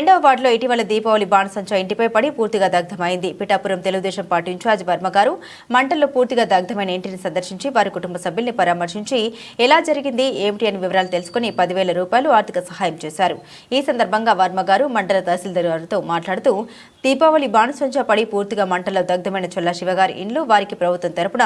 రెండవ వార్డులో ఇటీవల దీపావళి బాణసంచా ఇంటిపై పడి పూర్తిగా దగ్ధమైంది. Pithapuram Telugu Desam party in charge Varma గారు మంటల్లో పూర్తిగా దగ్ధమైన ఇంటిని సందర్శించి వారి కుటుంబ సభ్యుల్ని పరామర్శించి ఎలా జరిగింది ఏమిటి అని వివరాలు తెలుసుకుని పదివేల రూపాయలు ఆర్థిక సహాయం చేశారు. ఈ సందర్భంగా వర్మ గారు మండల తహసీల్దార్ గారితో మాట్లాడుతూ దీపావళి బాణసంచా పడి పూర్తిగా మంటల్లో దగ్ధమైన చొల్లా శివగారి ఇండ్లు వారికి ప్రభుత్వం తరపున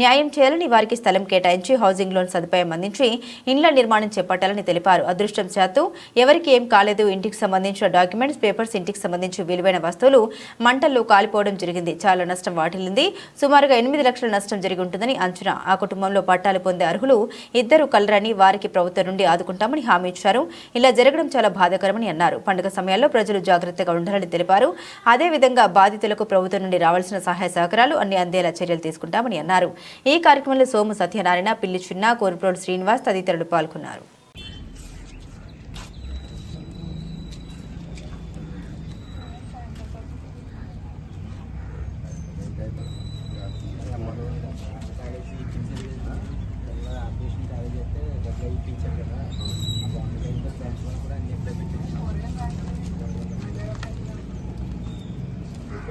న్యాయం చేయాలని వారికి స్థలం కేటాయించి హౌసింగ్ లోన్ సదుపాయం అందించి ఇండ్ల నిర్మాణం చేపట్టాలని తెలిపారు. అదృష్టం శాత్తు ఎవరికి ఏం కాలేదు ఇంటికి సంబంధించిన డాక్యుమెంట్స్ పేపర్స్ ఇంటికి సంబంధించిన విలువైన వస్తువులు మంటల్లో కాలిపోవడం జరిగింది. చాలా నష్టం వాటిల్లింది. సుమారుగా ఎనిమిది లక్షల నష్టం జరిగి ఉంటుందని అంచనా. ఆ కుటుంబంలో పట్టాలు పొందే అర్హులు ఇద్దరు కలరని వారికి ప్రభుత్వం నుండి ఆదుకుంటామని హామీ ఇచ్చారు. ఇలా జరగడం చాలా బాధాకరమని అన్నారు. పండుగ సమయాల్లో ప్రజలు జాగ్రత్తగా ఉండాలని తెలిపారు. అదేవిధంగా బాధితులకు ప్రభుత్వం నుండి రావాల్సిన సహాయ సహకారాలు అన్ని అందేలా చర్యలు తీసుకుంటామని అన్నారు ఈ కార్యక్రమంలో సోము సత్యనారాయణ పిల్లి చిన్న కోరిప్రోడ్ శ్రీనివాస్ తదితరులు పాల్గొన్నారు ఇక్కడ ఉంటున్నారా ఇదే ఇల్లు ట్రాన్స్ఫర్ కూడా అన్ని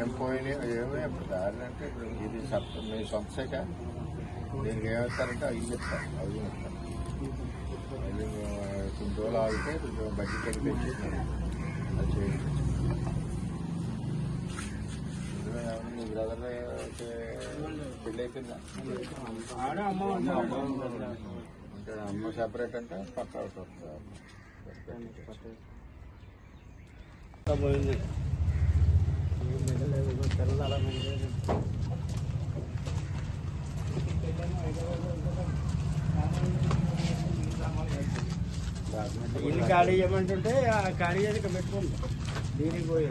ఏం పోయినాయి? ఏమో? ఇప్పుడు దారి అంటే ఇప్పుడు ఇది సబ్ మీ శాఖ దీనికి ఏమిస్తారంటే అవి చెప్తారు. అవి చెప్తారు. అది కొన్ని రోజులు ఆగితే కొంచెం బడ్జెట్ అది అది చేయండి. మీ బ్రదర్ పెళ్ళి అయిపోయిందా? అంటే అమ్మ సెపరేట్ అంటే పక్క అవుట్ వస్తుంది ఇల్లు ఖాళీ చేయమంటుంటే ఆ ఖాళీ చేసి ఇక్కడ పెట్టుకోండి దీనికి పోయి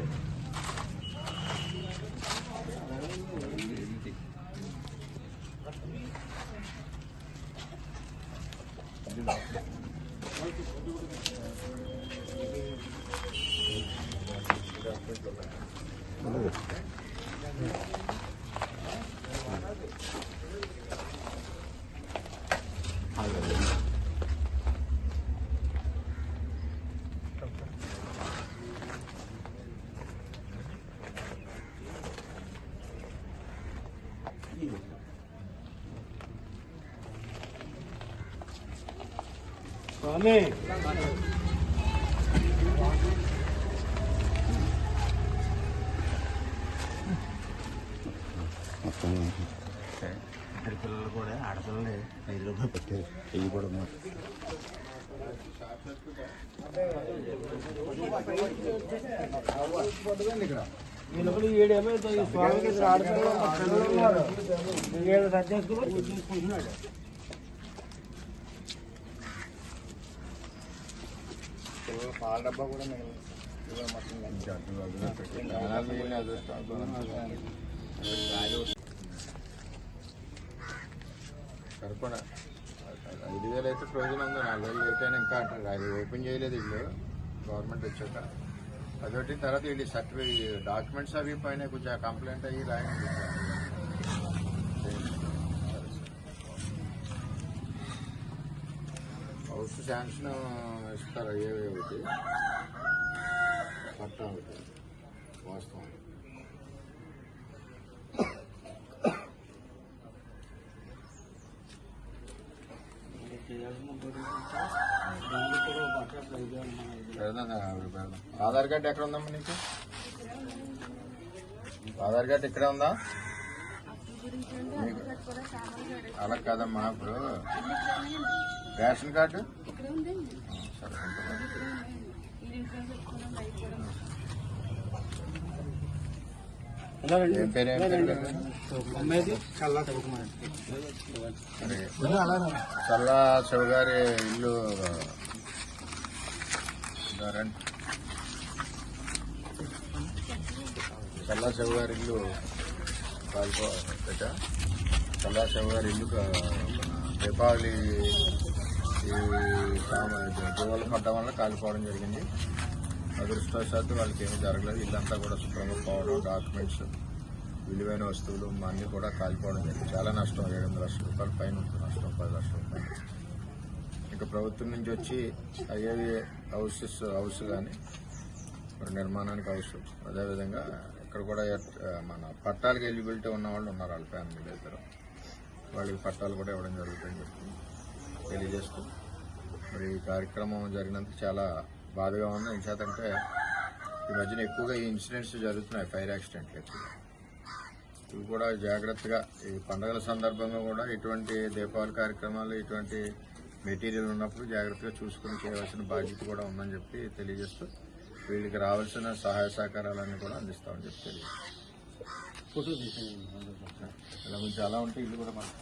స్వామి పిల్లలు కూడా ఆడపిల్లలే ఐదు రూపాయలు పెట్టారు ఇవి కూడా ఈ లోపల పాల డబ్బా కూడా మొత్తం సరిపడా. ఐదు వేలు అయితే ప్రయోజనం ఉంది. నాలుగు వేలు అయితే ఇంకా అంటారు అది ఓపెన్ చేయలేదు ఇల్లు. గవర్నమెంట్ వచ్చాక అదొకటి తర్వాత వీళ్ళు సర్టిఫికేట్ డాక్యుమెంట్స్ అవి పైన కొంచెం కంప్లైంట్ అయ్యి రాయండి హౌస్ శాంక్షన్ ఇస్తారు? ఏవి ఒకటి పట్టా ఒకటి వాస్తవం ఆధార్ కార్డు ఎక్కడ ఉందమ్మా నీకు? ఆధార్ కార్డు ఇక్కడ ఉందా? అలా కదమ్మా ఇప్పుడు. Ration card? సరే చల్లా శివగారి ఇల్లు చల్లా శివగారి ఇల్లు కాల్పో చల్లా శివగారి ఇల్లు దీపావళి ఈ దివాళి పడ్డం వల్ల కాలిపోవడం జరిగింది. అదృష్టవశాత్తు వాళ్ళకి ఏమీ జరగలేదు. ఇల్లంతా కూడా శుభ్రంగా పోవడం డాక్యుమెంట్స్ విలువైన వస్తువులు అన్నీ కూడా కాలిపోవడం జరిగింది. చాలా నష్టం. ఏడు వందల లక్షల రూపాయల పైన ఉంటుంది. నష్టం పది లక్షల రూపాయలు. ఇంకా ప్రభుత్వం నుంచి వచ్చి అయ్యేవి హౌసెస్ హౌస్ కానీ నిర్మాణానికి హౌస్ అదేవిధంగా ఇక్కడ కూడా మన పట్టాలకు ఎలిజిబిలిటీ ఉన్న వాళ్ళు ఉన్నారు వాళ్ళ ఫ్యామిలీలో ఇద్దరు. వాళ్ళకి పట్టాలు కూడా ఇవ్వడం జరుగుతుందని చెప్పి తెలియజేస్తూ మరి ఈ కార్యక్రమం జరిగినందుకు చాలా బాధగా ఉంది ఎంచేతంటే ఈ మధ్యన ఎక్కువగా ఈ ఇన్సిడెంట్స్ జరుగుతున్నాయి ఫైర్ యాక్సిడెంట్లు. ఎక్కువగా ఇవి కూడా జాగ్రత్తగా ఈ పండుగల సందర్భంగా కూడా ఇటువంటి దీపావళి కార్యక్రమాలు ఇటువంటి మెటీరియల్ ఉన్నప్పుడు జాగ్రత్తగా చూసుకుని చేయవలసిన బాధ్యత కూడా ఉందని చెప్పి తెలియజేస్తూ వీళ్ళకి రావాల్సిన సహాయ సహకారాలన్నీ కూడా అందిస్తామని చెప్పి తెలియజేస్తాం. ఫోటో తీసాను ఇలా కొంచెం అలా ఉంటే ఇల్లు కూడా మనకు